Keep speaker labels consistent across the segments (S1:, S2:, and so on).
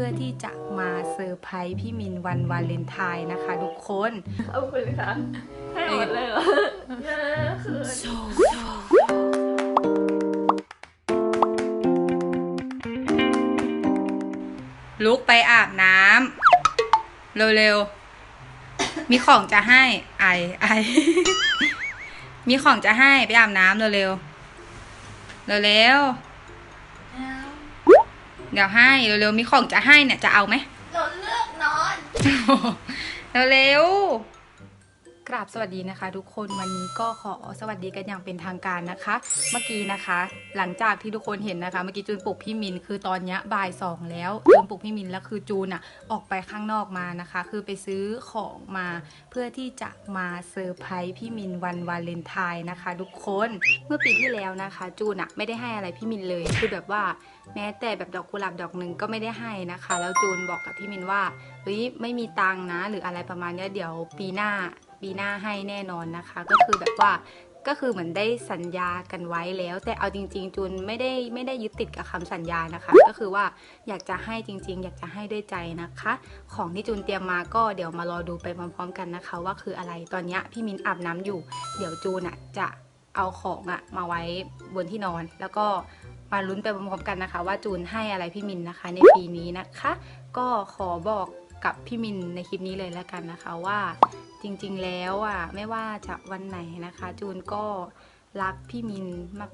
S1: พื่อที่จะมาเซอร์ไพรส์พี่มินวันวาเลนไทน์นะคะ ทุกคน
S2: เอาคุณค่ะให้หมดเลยเหรอน่าคือ
S1: ลุกไปอาบน้ำเร็วๆ มีของจะให้ไอไอ มีของจะให้ไปอาบน้ำเร็วๆ เร็วๆ เดี๋ยวให้เร็วๆมีของจะให้เนี่ยจะเอาไหม
S2: เราเลือกนอน
S1: เร็วๆ กราบสวัสดีนะคะ ทุกคนวันนี้ก็ขอสวัสดีกันอย่างเป็นทางการนะคะ เมื่อกี้นะคะ หลังจากที่ทุกคนเห็นนะคะ เมื่อกี้จูนปลุกพี่มินคือตอนนี้บ่ายสองแล้วจูนปลุกพี่มินแล้วคือจูนอะออกไปข้างนอกมานะคะ คือไปซื้อของมาเพื่อที่จะมาเซอร์ไพรส์พี่มินวันวาเลนไทน์นะคะ ทุกคนเมื่อปีที่แล้วนะคะ จูนอะไม่ได้ให้อะไรพี่มินเลยคือแบบว่าแม้แต่แบบดอกกุหลาบดอกหนึ่งก็ไม่ได้ให้นะคะ แล้วจูนบอกกับพี่มินว่าเฮ้ยไม่มีตังนะ หรืออะไรประมาณนี้เดี๋ยวปีหน้า ปีหน้าให้แน่นอนนะคะ ก็คือแบบว่าก็คือเหมือนได้สัญญากันไว้แล้ว แต่เอาจริง ๆ จูนไม่ได้ไม่ได้ยึดติดกับคำสัญญานะคะ ก็คือว่าอยากจะให้จริง ๆ อยากจะให้ด้วยใจนะคะ ของที่จูนเตรียมมาก็เดี๋ยวมารอดูไปพร้อม ๆ กันนะคะ ว่าคืออะไรตอนนี้พี่มินอาบน้ำอยู่ เดี๋ยวจูนอะจะเอาของอะมาไว้บนที่นอน แล้วก็มาลุ้นไปพร้อมๆกันนะคะ ว่าจูนให้อะไรพี่มินนะคะ ในปีนี้นะคะ ก็ขอบอกกับพี่มินในคลิปนี้เลยแล้วกันนะคะว่า จริงๆแล้วอะไม่ว่าจะวันไหนนะคะ จูนก็รักพี่มิน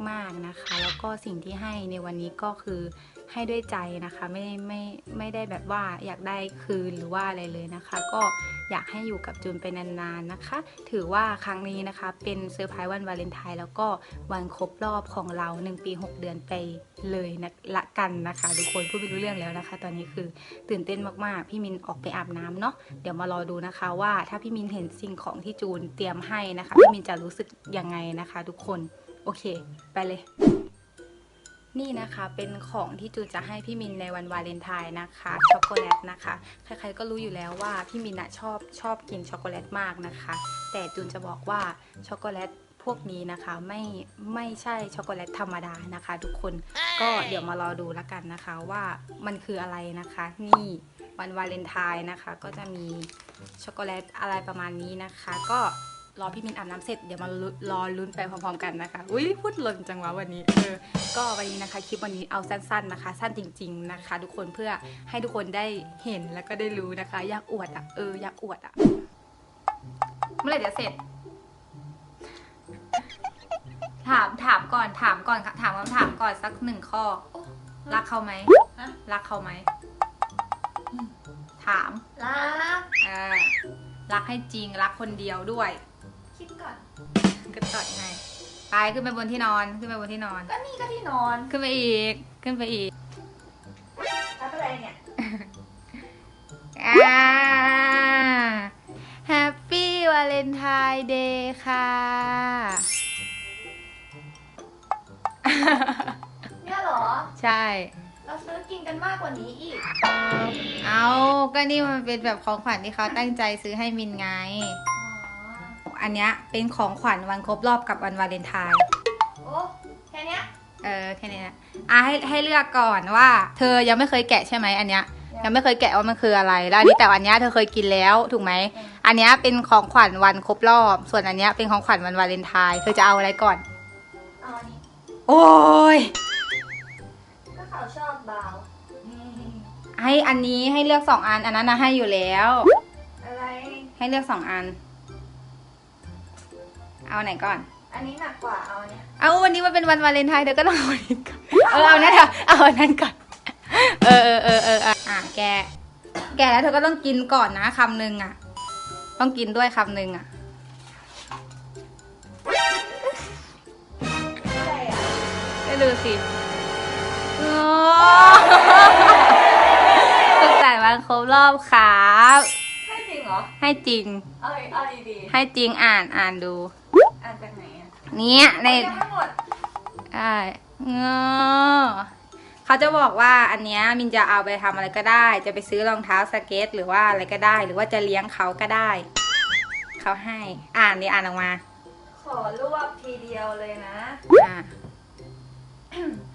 S1: มากๆนะคะ แล้วก็สิ่งที่ให้ในวันนี้ก็คือ ให้ด้วยใจนะคะไม่ไม่ไม่ได้แบบว่าอยากได้คืนหรือว่าอะไรเลยนะคะ ก็อยากให้อยู่กับจูนไปนานๆนะคะ ถือว่าครั้งนี้นะคะเป็นเซอร์ไพรส์วันวาเลนไทน์แล้วก็วันครบรอบของเรา 1 ปี 6 เดือนไปเลยนะละกันนะคะทุกคนพูดไม่รู้เรื่องแล้วนะคะ ตอนนี้คือตื่นเต้นมากๆ พี่มินออกไปอาบน้ำเนาะเดี๋ยวมารอดูนะคะว่าถ้าพี่มินเห็นสิ่งของที่จูนเตรียมให้นะคะ พี่มินจะรู้สึกยังไงนะคะ ทุกคนโอเค ไปเลย นี่นะคะเป็นของที่จูนจะให้พี่มินในวันวาเลนไทน์นะคะช็อกโกแลตนะคะ ใครๆก็รู้อยู่แล้วว่าพี่มินอะชอบชอบกินช็อกโกแลตมากนะคะ แต่จูนจะบอกว่าช็อกโกแลตพวกนี้นะคะไม่ไม่ใช่ช็อกโกแลตธรรมดานะคะ ทุกคนก็เดี๋ยวมารอดูแล้วกันนะคะว่ามันคืออะไรนะคะ นี่วันวาเลนไทน์นะคะ ก็จะมีช็อกโกแลตอะไรประมาณนี้นะคะ ก็ รอพี่มินอาบน้ำเสร็จเดี๋ยวมาลุ้นรอลุ้นไปพร้อมๆกันนะคะ อุ้ยพูดหล่นจังวะวันนี้เออก็วันนี้นะคะคลิปวันนี้เอาสั้นๆนะคะ สั้นจริง ๆนะคะ ทุกคนเพื่อให้ทุกคนได้เห็นแล้วก็ได้รู้นะคะ อยากอวดอะเอออยากอวดอะเมื่อไหร่จะเสร็จ ถามถามก่อนถามก่อนค่ะถามคำถามก่อนสักหนึ่งข้อ รักเขาไหม
S2: ฮะ
S1: รักเขาไหมถาม
S2: รัก
S1: เออรักให้จริงรักคนเดียวด้วย
S2: คิดก่อน
S1: ก็ตอบยังไงไปขึ้นไปบนที่นอนขึ้นไปบนที่นอน
S2: ก็นี่ก็ที่นอน
S1: ขึ้นไปอีกขึ้นไปอีก
S2: รับอะไรเนี่ย
S1: อ่า Happy Valentine Day ค่ะ
S2: เนี่ยเหรอ
S1: ใช่
S2: เราซื้อกินกันมากกว่านี้อีก
S1: เอาก็นี่มันเป็นแบบของขวัญที่เขาตั้งใจซื้อให้มินไง
S2: อ๋อ
S1: อันเนี้ยเป็นของขวัญวันครบรอบกับวันวาเลนไทน์
S2: โอ้แค่เนี้ย
S1: เออแค่นี้นะอะให้ให้เลือกก่อนว่า เธอยังไม่เคยแกะใช่ไหมอันเนี้ยยังไม่เคยแกะว่ามันคืออะไร แล้วอันนี้แต่อันเนี้ยเธอเคยกินแล้วถูกไหมอันเนี้ยเป็นของขวัญวันครบรอบ ส่วนอันเนี้ยเป็นของขวัญวันวาเลนไทน์เธอจะเอาอะไรก่อน
S2: เอาอันนี้
S1: โอ้ย
S2: ก็เขาชอบเบาอืม
S1: ให้อันนี้ให้เลือกสองอันอันนั้นนะให้อยู่แล้ว
S2: อะไร
S1: ให้เลือกสองอัน เอาไหนก่อน
S2: อันนี้หนักกว่าเอาอันเนี้ย
S1: เอาวันนี้มันเป็นวันวาเลนไทน์เธอก็ต้องเอาอันนี้ก่อนเออเอานั่นเถอะเอาอันนั้นก่อน เออเออเออเอออะอะแก แกแล้วเธอก็ต้องกินก่อนนะคำหนึ่งอะ ต้องกินด้วยคำหนึ่งอะ
S2: อะไรอะ
S1: ไม่รู้สิโอ้สุขสันต์วันครบรอบครับ
S2: ให้จริงเหรอ
S1: ให้จริง
S2: เอาเอาดี
S1: ให้จริงอ่านอ่านดู
S2: ๆ อ่านจากไหนอะ
S1: เนี่ยใน
S2: ยังไม่หมด
S1: ใช่เงอเขาจะบอกว่าอันเนี้ยมินจะเอาไปทำอะไรก็ได้ จะไปซื้อรองเท้าสเก็ต หรือว่าอะไรก็ได้ หรือว่าจะเลี้ยงเขาก็ได้ เขาให้ อ่านดิอ่านออกมา
S2: ขอรวบทีเดียวเลยนะ
S1: อ่า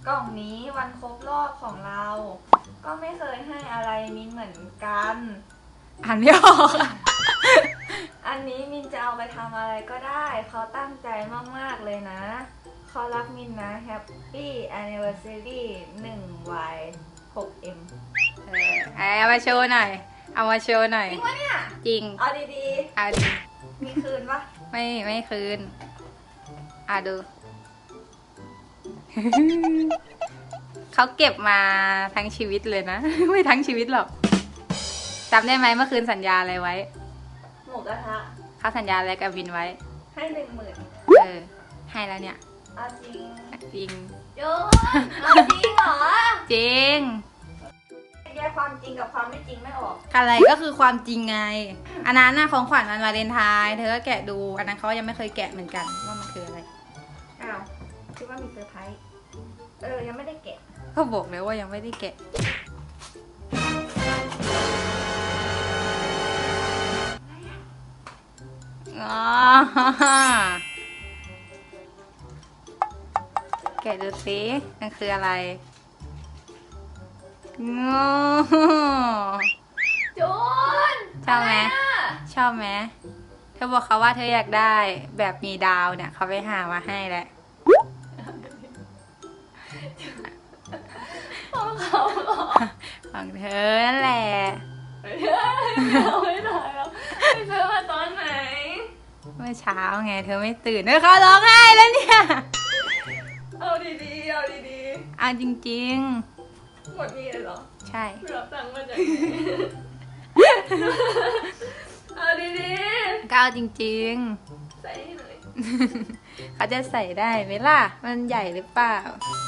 S2: กล่องนี้วันครบรอบของเรากก็ไม่เคยให้อะไรมินเหมือนกัน
S1: อ่านไม่ออก อะ
S2: อันนี้มินจะเอาไปทำอะไรก็ได้ เขาตั้งใจมากๆเลยนะ เขารักมินนะ Happy Anniversary 1 y 6 m
S1: เออเอามาโชว์หน่อย เอามาโชว์หน่อย
S2: จริงปะเนี่ย
S1: จริง
S2: เอาดี
S1: เอาดิ
S2: ๆ มีคืนปะ
S1: ไม่ไม่คืน อะดู เขาเก็บมาทั้งชีวิตเลยนะ ไม่ทั้งชีวิตหรอกจำได้ไหมเมื่อคืนสัญญาอะไรไว้
S2: ห มูกระทะ
S1: เขาสัญญาอะไรกับวินไว้
S2: ให้หนึ่งหมื่น
S1: เออ ให้แล้วเนี่ย
S2: เอาจริง
S1: จริง
S2: โยนเอาจริงเหรอ
S1: จริง
S2: แยกความจริงกับความไม่จริงไม่ออก
S1: อะไรก็คือความจริงไง อันนั้นน่ะของขวัญวันวาเลนไทน์เธอก็แกะดู อันนั้นเขายังไม่เคยแกะเหมือนกันว่ามันคืออะไร
S2: อ้าวคิดว่ามีเซอร์ไพรส์ เออ ยังไม่ได้แกะ
S1: เขาบอกเลยว่ายังไม่ได้แกะ อ๋อแกะดูสิมันคืออะไรงอ
S2: จูน
S1: ชอบไหมะ
S2: รอะ
S1: ชอบไหมเธอบอกเขาว่าเธออยากได้แบบมีดาวเนี่ย เขาไปหามาให้แหละ
S2: ของเขาเหรอ
S1: ของเธอนั่นแหละ
S2: เฮ้ยเอาไม่ได้แล้วไปซื้อมาตอนไหน
S1: เมื่อเช้าไง เธอไม่ตื่นเธอเขาร้องไห้แล้วเนี่ย
S2: เอาดีๆ เอาดี
S1: เอาจริง
S2: ๆ หมดนี่เลยเหรอ
S1: ๆ ใช่
S2: รับตังค์มาจากไหน เอาดี
S1: ก็เอาจริง
S2: ๆ ใส่ให้หน่อย
S1: ๆ เขาจะใส่ได้ไหมล่ะ มันใหญ่หรือเปล่า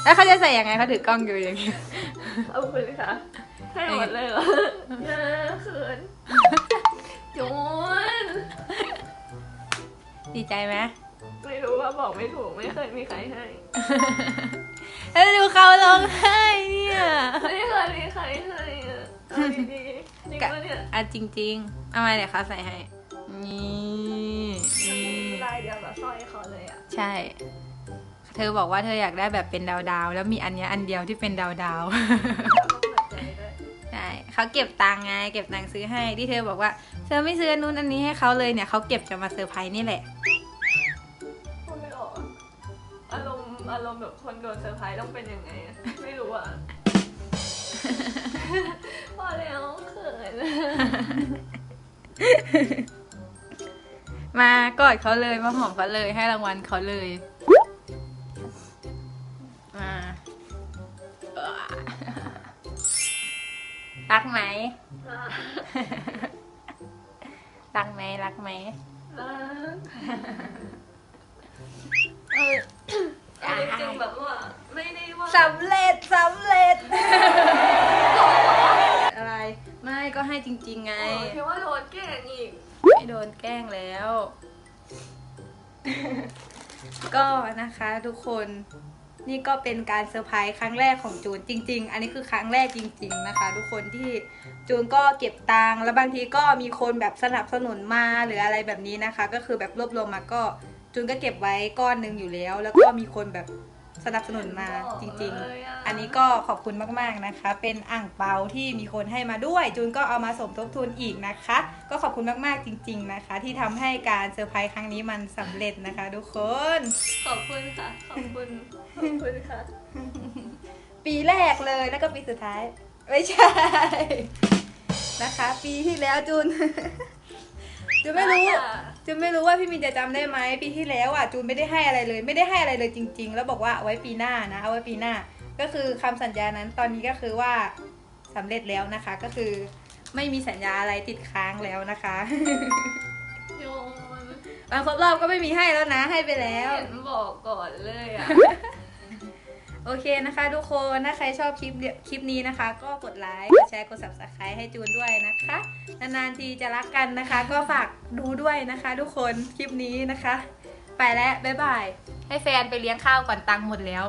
S1: แล้วเขาจะใส่ยังไงเขาถือกล้องอยู่อย่างเงี้ย
S2: เอาไปเลยค่ะ ให้หมดเลยเหรออย่าเขินจูน
S1: ดีใจไหม
S2: ไม่รู้ว่าบอกไม่ถูกไม่เคยมีใครให้
S1: แล้วดูเขาร้องไห้เนี่ย
S2: ไม่เคยมีใครให้อะเอาดีๆจริงปะเนี่ย
S1: อะจริงๆเอามาเดี๋ยวเขาใส่ให้ นี่นี่
S2: ลายเดียวกับสร้อยเขาเลยอะ
S1: ใช่ เธอบอกว่าเธออยากได้แบบเป็นดาวๆ แล้วมีอันเนี้ยอันเดียวที่เป็นดาว
S2: แล้วก็เปิดใจด้วย
S1: ๆใช่เขาเก็บตังค์ไง เก็บตังค์ซื้อให้ที่เธอบอกว่า เธอไม่ซื้ออนนู้นอันนี้ให้เขาเลยเนี่ยเขาเก็บจะมาเซอร์ไพรส์นี่แหละ
S2: พูดไม่ออกอะอารมณ์อารมณ์แบบคนโดนเซอร์ไพรส์ต้องเป็นยังไงอะไม่รู้อะ พอแล้วเขิน
S1: มากอดเขาเลยมาหอมเขาเลยให้รางวัลเขาเลยมารักไหม รักไหมรักไหม
S2: เออเอาจริงๆแบบว่าไม่ได้ว่า
S1: สำเร็จสำเร็จ อะไร ไม่ก็ให้จริง ๆ ไง
S2: เออคิดว่าโดนแกล้งอีก
S1: ไม่โดนแกล้งแล้ว ก็นะคะทุกคน นี่ก็เป็นการเซอร์ไพรส์ครั้งแรกของจูนจริง ๆ อันนี้คือครั้งแรกจริง ๆนะคะ ทุกคนที่จูนก็เก็บตังค์แล้วบางทีก็มีคนแบบสนับสนุนมาหรืออะไรแบบนี้นะคะ ก็คือแบบรวบรวมมาก็จูนก็เก็บไว้ก้อนหนึ่งอยู่แล้ว แล้วก็มีคนแบบ สนับสนุนมาจริง ๆ อันนี้ก็ขอบคุณมากๆนะคะ เป็นอ่างเปาที่มีคนให้มาด้วย จูนก็เอามาสมทบทุนอีกนะคะ ก็ขอบคุณมากๆจริง ๆ นะคะ ที่ทำให้การเซอร์ไพรส์ครั้งนี้มันสำเร็จนะคะ ทุกคน
S2: ขอบคุณค่ะ ขอบคุณ ขอบคุณค่ะ
S1: ปีแรกเลยแล้วก็ปีสุดท้าย ไม่ใช่ นะคะ ปีที่แล้วจูน จูนไม่รู้จูนไม่รู้ว่าพี่มินจะจำได้ไหมปีที่แล้วอะจูนไม่ได้ให้อะไรเลย ไม่ได้ให้อะไรเลยจริง ๆ แล้วบอกว่าเอาไว้ปีหน้านะเอาไว้ปีหน้า ก็คือคำสัญญานั้นตอนนี้ก็คือว่าสำเร็จแล้วนะคะ ก็คือไม่มีสัญญาอะไรติดค้างแล้วนะคะ
S2: โยน
S1: วันครบรอบก็ไม่มีให้แล้วนะให้ไปแล้ว
S2: เห็นบอกก่อนเลยอะ
S1: โอเคนะคะทุกคนถ้าใครชอบคลิปคลิปนี้นะคะ ก็กดไลค์กดแชร์กด subscribe ให้จูนด้วยนะคะนานๆทีจะรักกันนะคะ ก็ฝากดูด้วยนะคะ ทุกคนคลิปนี้นะคะ ไปแล้วบ๊ายบายให้แฟนไปเลี้ยงข้าวก่อนตังค์หมดแล้ว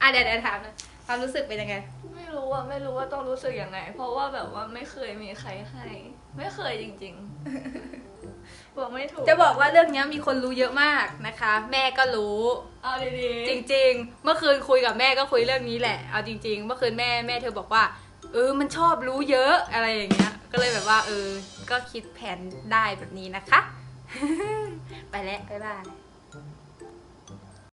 S1: อะเดี๋ยวเดี๋ยวถามนะความรู้สึกเป็นยังไง
S2: ไม่รู้อะไม่รู้ว่าต้องรู้สึกยังไง เพราะว่าแบบว่าไม่เคยมีใครให้ ไม่เคยจริง ๆ บอกไม่ถูก
S1: จะบอกว่าเรื่องเนี้ยมีคนรู้เยอะมากนะคะ แม่ก็รู้
S2: เอาดีๆ
S1: จริง ๆ เมื่อคืนคุยกับแม่ก็คุยเรื่องนี้แหละ เอาจริง ๆ เมื่อคืนแม่แม่เธอบอกว่า เออมันชอบรู้เยอะอะไรอย่างเงี้ย ก็เลยแบบว่าเออ ก็คิดแผนได้แบบนี้นะคะ ไปแล้วบ๊ายบาย